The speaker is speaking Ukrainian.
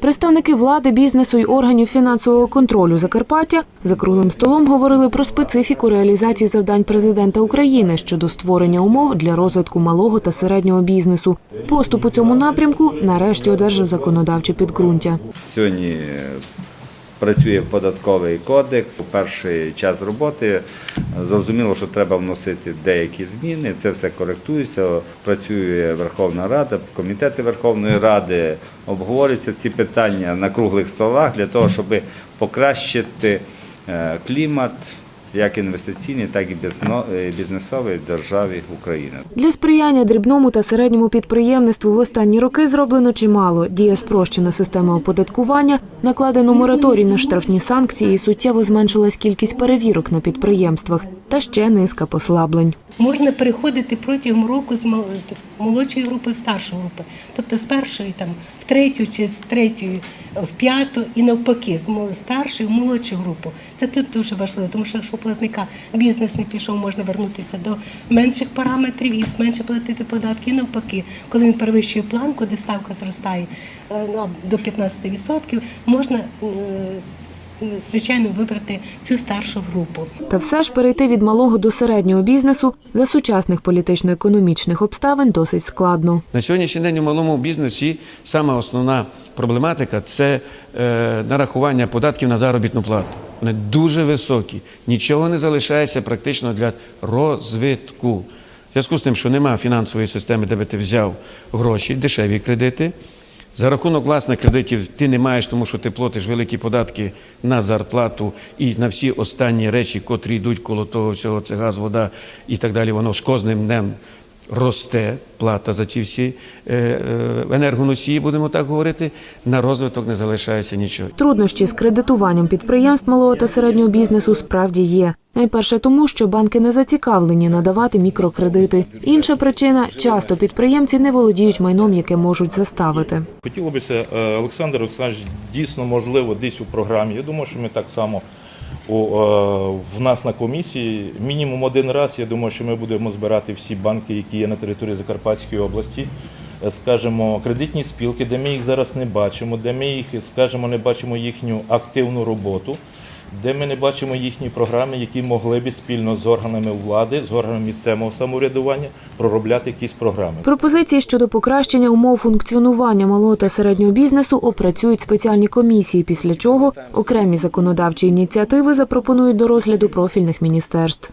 Представники влади, бізнесу й органів фінансового контролю Закарпаття за круглим столом говорили про специфіку реалізації завдань президента України щодо створення умов для розвитку малого та середнього бізнесу. Поступ у цьому напрямку нарешті одержав законодавче підґрунтя. Сьогодні працює податковий кодекс. У перший час роботи зрозуміло, що треба вносити деякі зміни. Це все коректується. Працює Верховна Рада, комітети Верховної Ради обговорюються ці питання на круглих столах для того, щоб покращити е, клімат. Як інвестиційні, так і е, бізнесовий державі України. Для сприяння дрібному та середньому підприємництву в останні роки зроблено чимало. Діє спрощена система оподаткування, накладено мораторій на штрафні санкції і суттєво зменшилась кількість перевірок на підприємствах та ще низка послаблень. Можна переходити протягом року з мол- молодшої групи в старшу групу, тобто з першої там в третю чи з третьої в п'яту і навпаки, з старшої в молодшу групу. Це тут дуже важливо, тому що якщо у платника бізнес не пішов, можна вернутися до менших параметрів і менше платити податки. І навпаки, коли він перевищує планку, де ставка зростає е, ну, до 15%, можна е, звичайно вибрати цю старшу групу. Та все ж перейти від малого до середнього бізнесу за сучасних політично-економічних обставин досить складно. На сьогоднішній день у малому бізнесі сама основна проблематика це е, нарахування податків на заробітну плату. Вони дуже високі, нічого не залишається практично для розвитку. В зв'язку з тим, що немає фінансової системи, де би ти взяв гроші, дешеві кредити. За рахунок власних кредитів ти не маєш, тому що ти платиш великі податки на зарплату і на всі останні речі, котрі йдуть коло того всього, це газ, вода і так далі. Воно ж кожним днем росте плата за ці всі е, е, енергоносії, будемо так говорити. На розвиток не залишається нічого. Труднощі з кредитуванням підприємств малого та середнього бізнесу справді є. Найперше тому, що банки не зацікавлені надавати мікрокредити. Інша причина часто підприємці не володіють майном, яке можуть заставити. Хотілося б, е, Олександр Олександрович, дійсно можливо десь у програмі. Я думаю, що ми так само у, е, в нас на комісії мінімум один раз. Я думаю, що ми будемо збирати всі банки, які є на території Закарпатської області. скажемо Скажімо, кредитні спілки, де ми їх зараз не бачимо, де ми їх, скажімо, не бачимо їхню активну роботу, де ми не бачимо їхні програми, які могли б спільно з органами влади, з органами місцевого самоврядування проробляти якісь програми. Пропозиції щодо покращення умов функціонування малого та середнього бізнесу опрацюють спеціальні комісії, після чого окремі законодавчі ініціативи запропонують до розгляду профільних міністерств.